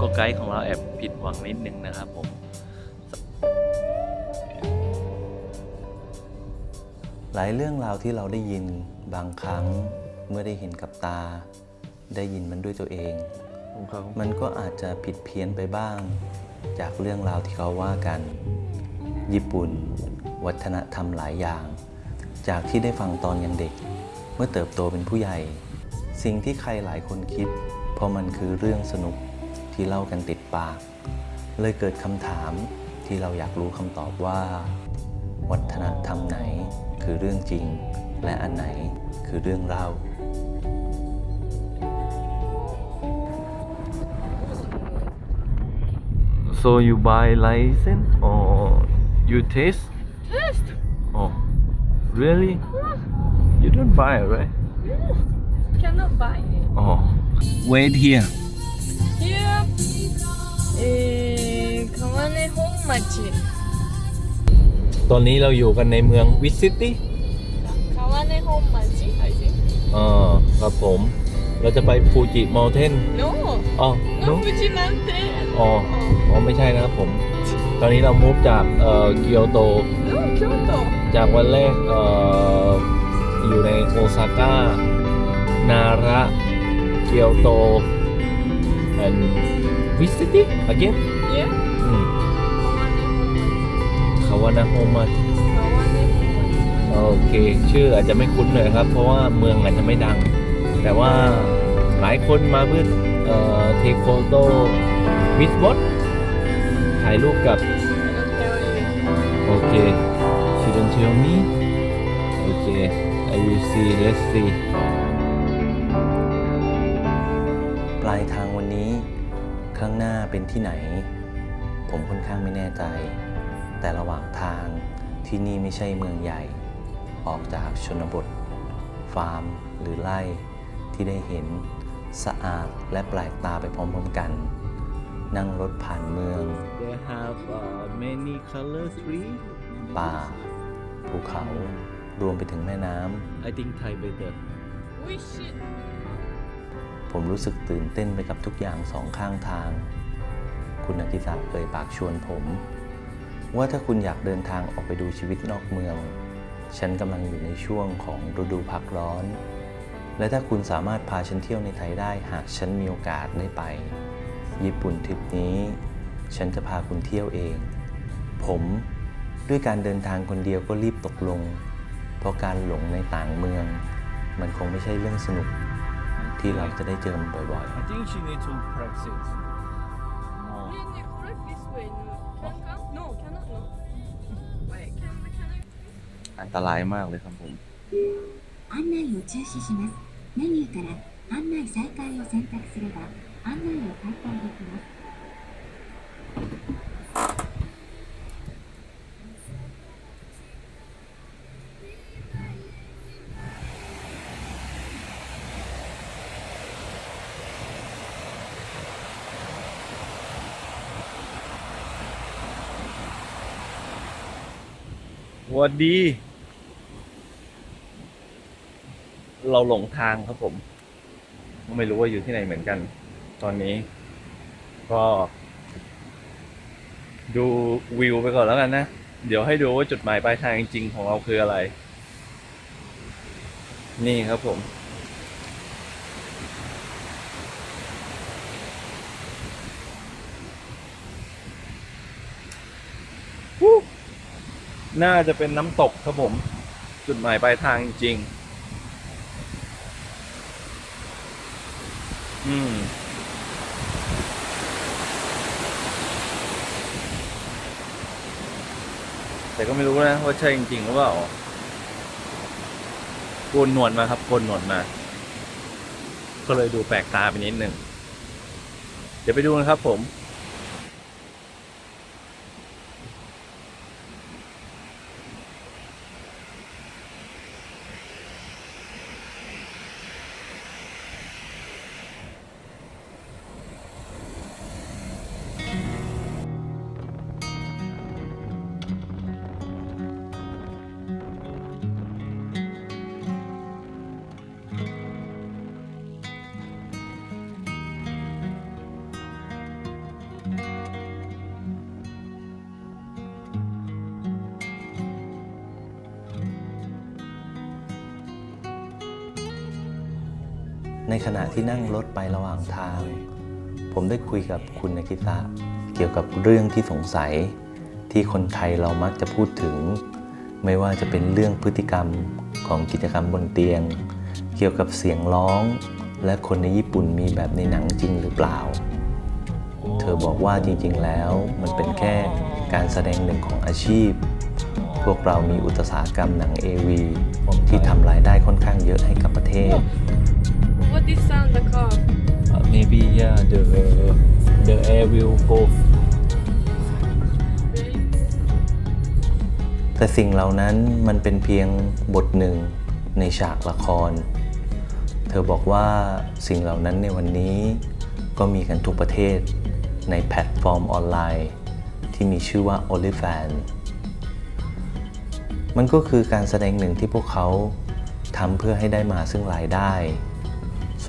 ก็ไกด์ของเราแอบผิดหวังนิดนึงนะครับผมหลายเรื่องราวที่เราได้ยินบางครั้งเมื่อได้เห็นกับตา ได้ยินมันด้วยตัวเอง มันก็อาจจะผิดเพี้ยนไปบ้าง จากเรื่องราวที่เขาว่ากัน ญี่ปุ่น วัฒนธรรมหลายอย่าง จากที่ได้ฟังตอนยังเด็ก เมื่อเติบโตเป็นผู้ใหญ่ สิ่งที่ใครหลายคนคิด เพราะมันคือเรื่องสนุก ที่เล่ากันติดปาก เลยเกิดคำถามที่เราอยากรู้คำตอบว่า วัฒนธรรมไหนคือเรื่องจริง และอันไหนคือเรื่องเล่า so you buy license or you test Test. oh really you don't buy right Cannot buy it. oh wait here Here. Eh, Kawane Honmachi. ตอนนี้เราอยู่กันในเมืองวิซิตี้ Kawane Honmachi, I think. อ่าครับผม เราจะไปฟูจิมอลเทน No. อ๋อ No Fuji Mountain. อ๋อ อ๋อ ไม่ใช่นะครับผม ตอนนี้เรามูฟจากเอ่อเกียวโต No, Kyoto. จากวันแรกเอ่ออยู่ในโอซาก้า นาระ เกียวโต and visit it again Yeah. อืม Kawane Honmachi. คาวานาโฮมา Kawane Honmachi. โอเค ชื่ออาจจะไม่คุ้นเลยครับ เพราะว่าเมืองอาจจะไม่ดัง แต่ว่าหลายคนมาเพื่อเอ่อเทคโฟโต้วิดบอสถ่ายรูปกับ I don't tell you. โอเค she don't tell me โอเค I will see let's see ปลายทางวันนี้ ข้างหน้าเป็นที่ไหน ผมค่อนข้างไม่แน่ใจ แต่ระหว่างทางที่นี่ไม่ใช่เมืองใหญ่ ออกจากชนบท ฟาร์ม หรือไร่ที่ได้เห็นสะอาดและแปลกตาไปพร้อมๆกัน นั่งรถผ่านเมือง they have uh, many color tree ป่า ภูเขา รวมไปถึงแม่น้ I think Thai better We should. ผมรู้สึกตื่นเต้นไปกับทุกอย่างสองข้างทาง คุณอากิสะเอ่ยปากชวนผม ว่าถ้าคุณอยากเดินทางออกไปดูชีวิตนอกเมือง ฉันกำลังอยู่ในช่วงของฤดูพักร้อน และถ้าคุณสามารถพาฉันเที่ยวในไทยได้หากฉันมีโอกาสได้ไป ญี่ปุ่นทริปนี้ ฉันจะพาคุณเที่ยวเอง ผมด้วยการเดินทางคนเดียวก็รีบตกลง เพราะการหลงในต่างเมือง มันคงไม่ใช่เรื่องสนุก ที่เราจะได้เจอมันบ่อย I think she need to practice more Yeah, yeah, correct this way. No. Can come? No, cannot. No. Wait, can we? Can I? อันตรายมากเลยครับผม 案内を中止しますメニューから案内再開を選択すれば案内を再開できます วัสดี เราหลงทางครับผม ไม่รู้ว่าอยู่ที่ไหนเหมือนกัน ตอนนี้ ก็ ดูวิวไปก่อนแล้วกันนะ เดี๋ยวให้ดูว่าจุดหมายปลายทางจริงๆของเราคืออะไร นี่ครับผม วู้ น่าจะเป็นน้ำตกครับผม จุดหมายปลายทางจริงๆอืมแต่ก็ไม่รู้นะว่าใช่จริงๆหรือเปล่าโกนหนวดมาครับโกนหนวดมา ก็เลยดูแปลกตาไปนิดนึง เดี๋ยวไปดูนะครับผม ในขณะที่นั่งรถไประหว่างทาง ผมได้คุยกับคุณนากิตะเกี่ยวกับเรื่องที่สงสัยที่คนไทยเรามักจะพูดถึง ไม่ว่าจะเป็นเรื่องพฤติกรรมของกิจกรรมบนเตียง เกี่ยวกับเสียงร้อง และคนในญี่ปุ่นมีแบบในหนังจริงหรือเปล่า เธอบอกว่าจริงๆแล้วมันเป็นแค่การแสดงหนึ่งของอาชีพ พวกเรามีอุตสาหกรรมหนัง AV ที่ทำรายได้ค่อนข้างเยอะให้กับประเทศ What is sound the car? Uh, maybe yeah the the air will go แต่สิ่งเหล่านั้นมันเป็นเพียงบทหนึ่งในฉากละคร เธอบอกว่าสิ่งเหล่านั้นในวันนี้ก็มีกันทุกประเทศในแพลตฟอร์มออนไลน์ ที่มีชื่อว่า OnlyFan มันก็คือการแสดงหนึ่งที่พวกเขาทำเพื่อให้ได้มาซึ่งรายได้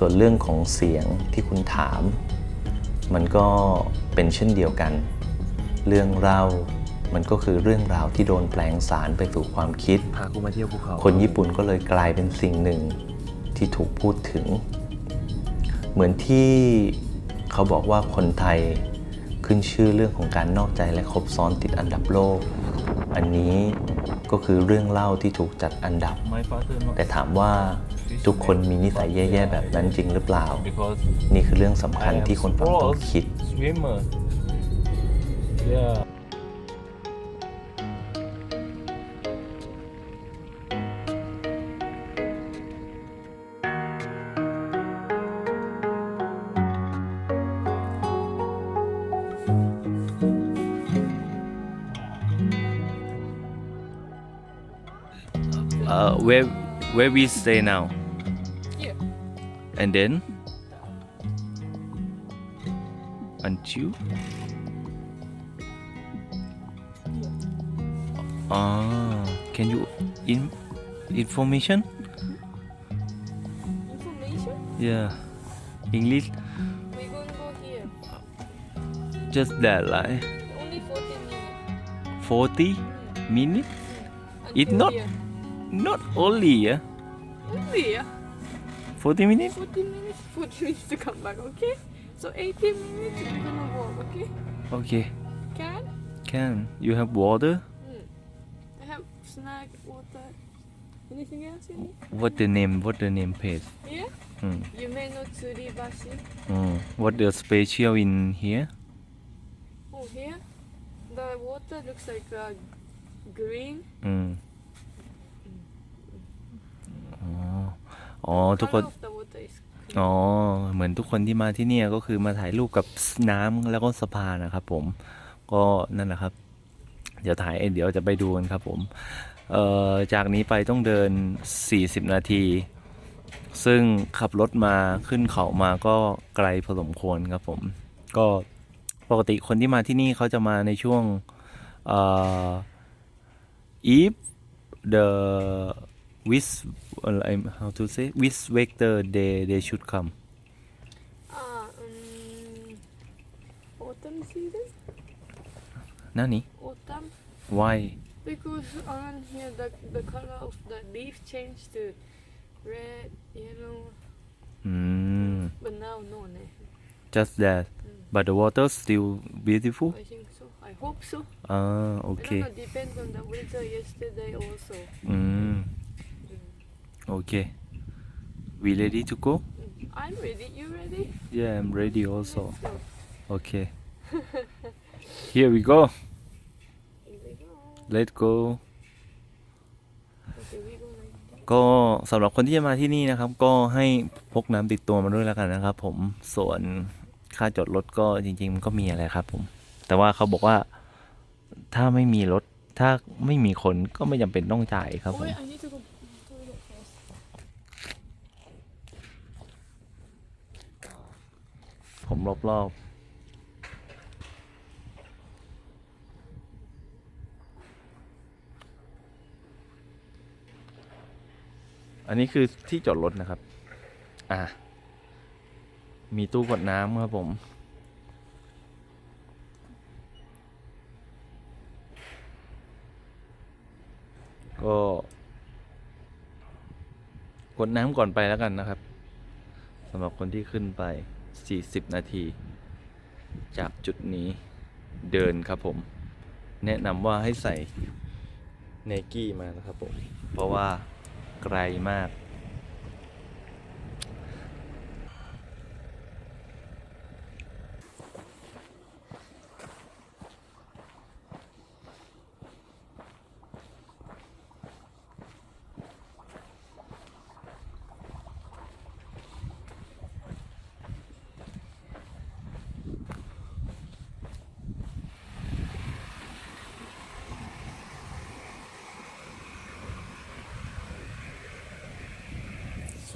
ส่วนเรื่องของเสียงที่คุณถาม มันก็เป็นเช่นเดียวกัน เรื่องเล่ามันก็คือเรื่องราวที่โดนแปลงสารไปสู่ความคิด พากูมาเที่ยวภูเขาคนญี่ปุ่นก็เลยกลายเป็นสิ่งหนึ่งที่ถูกพูดถึง เหมือนที่เขาบอกว่าคนไทยขึ้นชื่อเรื่องของการนอกใจและคบซ้อนติดอันดับโลก อันนี้ ก็คือเรื่องเล่าที่ถูกจัดอันดับไม่ฟ้าเตือนมาแต่ถามว่าทุกคนมีนิสัยแย่ๆแบบนั้นจริงหรือเปล่า because นี่คือเรื่องสำคัญ I am ที่คนฟังต้อง sports คิด swimmer yeah Uh, where where we stay now Here. and then until ah can you in information Information? yeah english We're going to go here. just that like Only 14 minutes. 40 minutes It Until not- here. Not only yeah Only, yeah. 40 minutes 40 minutes, 14 minutes to come back, okay? So 18 minutes we're gonna walk, okay? okay Can? can you have water Mm. I have snack, water. Anything else you need? what the name what the name page Yeah? mm. Yume no Tsuribashi. Mm. what the special in here Oh, here? The water looks like uh, green. อื อ๋อทุกคน Color of the water is อ๋อ เหมือนทุกคนที่มาที่เนี่ยก็คือมาถ่ายรูปกับน้ำแล้วก็สะพานนะครับผม ก็นั่นแหละครับ เดี๋ยวถ่ายเดี๋ยวจะไปดูกันครับผม เอ่อ จากนี้ไปต้องเดิน 40 นาที ซึ่งขับรถมาขึ้นเขามาก็ไกลพอสมควรครับผม ก็ปกติคนที่มาที่นี่เขาจะมาในช่วงเอ่อ if the which uh, I'm how to say which vector they they should come Uh, um, autumn season? nani Autumn? why Because on here the, the color of the leaf changed to red, yellow, mm, but now no. ne. just that hmm. but the water still beautiful I think so. I hope so. ah I don't okay know, depends on the weather yesterday also. mm. มโอเค we ready to go Mm. I'm ready. You ready? yeah I'm ready also Let's go. okay here we go Here we go. let's go Okay, we go like that. ก็สำหรับคนที่จะมาที่นี่นะครับ ก็ให้พกน้ำติดตัวมาด้วยแล้วกันนะครับ ผมส่วนค่าจอดรถก็จริงๆมันก็มีอะไรครับ ผม แต่ว่าเขาบอกว่าถ้าไม่มีรถถ้าไม่มีคนก็ไม่จำเป็นต้องจ่ายครับ Oh ผม wait, I need to go toilet ผมรอบๆอันนี้คือที่จอดรถนะครับ อะ มีตู้กดน้ำครับผม ก็ กดน้ำก่อนไปแล้วกันนะครับสำหรับคนที่ขึ้นไป 40 นาที จากจุดนี้เดินครับผม แนะนำว่าให้ใส่เนกี้มานะครับผม เพราะว่าไกลมาก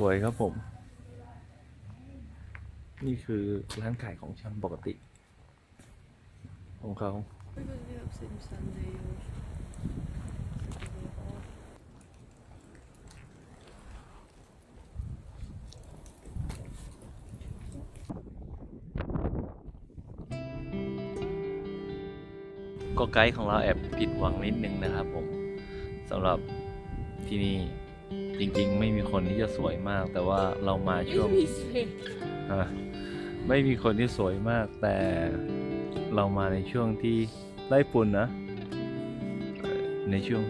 วยครับผม นี่คือร้านขายของชำปกติของเขา ก็ไกด์ของเราแอบผิดหวังนิดนึงนะครับผมสำหรับที่นี่ จริง ๆ ไม่มีคนที่จะสวยมาก แต่ว่าเรามาช่วง This way. ฮะไม่มีคนที่สวยมาก แต่เรามาในช่วงที่ไล่ปุ่นนะเอ่อในช่วง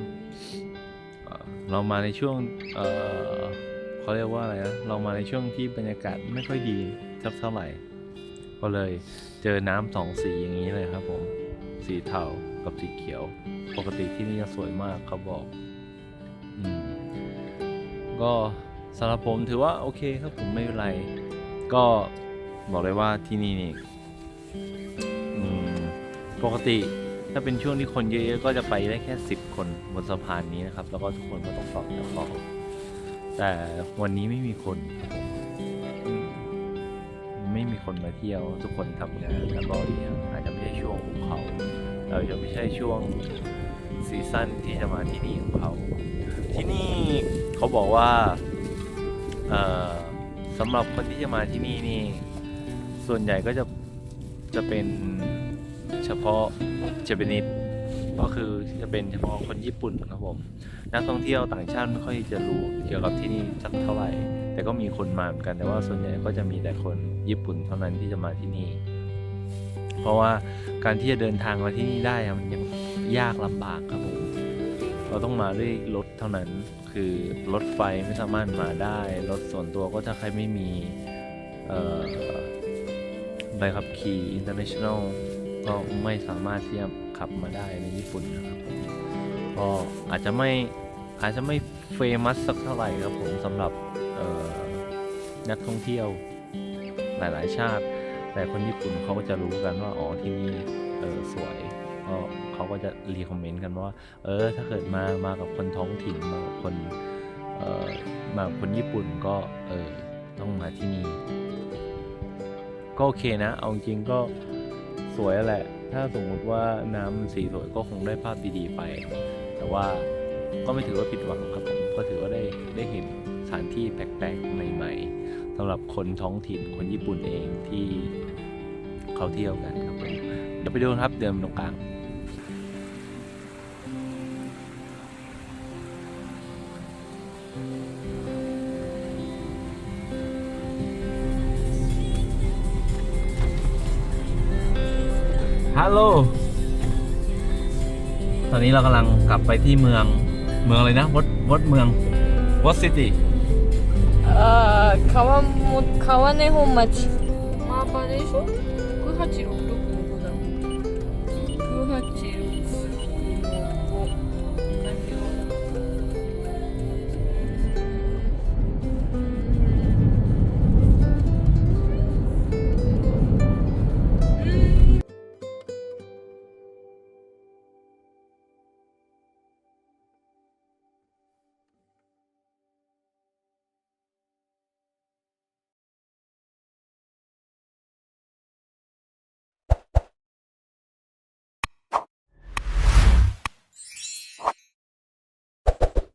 เอ่อเรามาในช่วงเอ่อเขาเรียกว่าอะไรนะเรามาในช่วงที่บรรยากาศไม่ค่อยดีสักเท่าไหร่ ก็เลยเจอน้ำสองสีอย่างนี้เลยครับผมสีเทากับสีเขียว ปกติที่นี่จะสวยมากเขาบอก อืม ก็สำหรับผมถือว่าโอเคครับผมไม่เป็นไร ก็บอกเลยว่าที่นี่นี่ปกติถ้าเป็นช่วงที่คนเยอะๆก็จะไปได้แค่ 10 คนบนสะพานนี้นะครับ แล้วก็ทุกคนก็ต้องต่อแถวต่อแต่วันนี้ไม่มีคน ไม่มีคนมาเที่ยว ทุกคนทำงานแล้วก็เรียอาจจะไม่ใช่ช่วงของเขาเราจะไม่ใช่ช่วงซีซั่นที่จะมาที่นี่ของเขา ที่นี่ เขาบอกว่าเอ่อสำหรับคนที่จะมาที่นี่นี่ ส่วนใหญ่ก็จะจะเป็นเฉพาะเจแปนิสก็คือจะเป็นเฉพาะคนญี่ปุ่นครับผมนักท่องเที่ยวต่างชาติไม่ค่อยจะรู้เกี่ยวกับที่นี่สักเท่าไหร่ แต่ก็มีคนมาเหมือนกัน แต่ว่าส่วนใหญ่ก็จะมีแต่คนญี่ปุ่นเท่านั้นที่จะมาที่นี่ เพราะว่าการที่จะเดินทางมาที่นี่ได้มันยังยากลำบากครับผม เราต้องมาด้วยรถเท่านั้น คือรถไฟไม่สามารถมาได้ รถส่วนตัวก็ถ้าใครไม่มีใบขับขี่ international ก็ไม่สามารถที่จะขับมาได้ในญี่ปุ่นนะครับก็อาจจะไม่อาจจะไม่เฟมัสสักเท่าไหร่ครับผมสำหรับนักท่องเที่ยวหลาย ๆ ชาติ แต่คนญี่ปุ่นเขาก็จะรู้กันว่า อ๋อ ที่นี่สวย ก็เขาก็จะรีคอมเมนต์กันว่า เออ ถ้าเกิดมามากับคนท้องถิ่นมากับคนเออมากับคนญี่ปุ่นก็เออต้องมาที่นี่ ก็โอเคนะ เอาจริงก็สวยแหละ ถ้าสมมุติว่าน้ำมันสีสวยก็คงได้ภาพดีๆไป แต่ว่าก็ไม่ถือว่าผิดหวังครับผมก็ถือว่าได้ได้เห็นสถานที่แปลกๆใหม่ๆสำหรับคนท้องถิ่นคนญี่ปุ่นเองที่เขาเที่ยวกันครับผมเดี๋ยวไปดูครับเดินตรงกลาง ฮัลโหล ตอนนี้เรากำลังกลับไปที่เมือง เมืองอะไรนะวัดวัดเมืองวัดซิตี้ああ川も川根本町マーバーでしょ九八六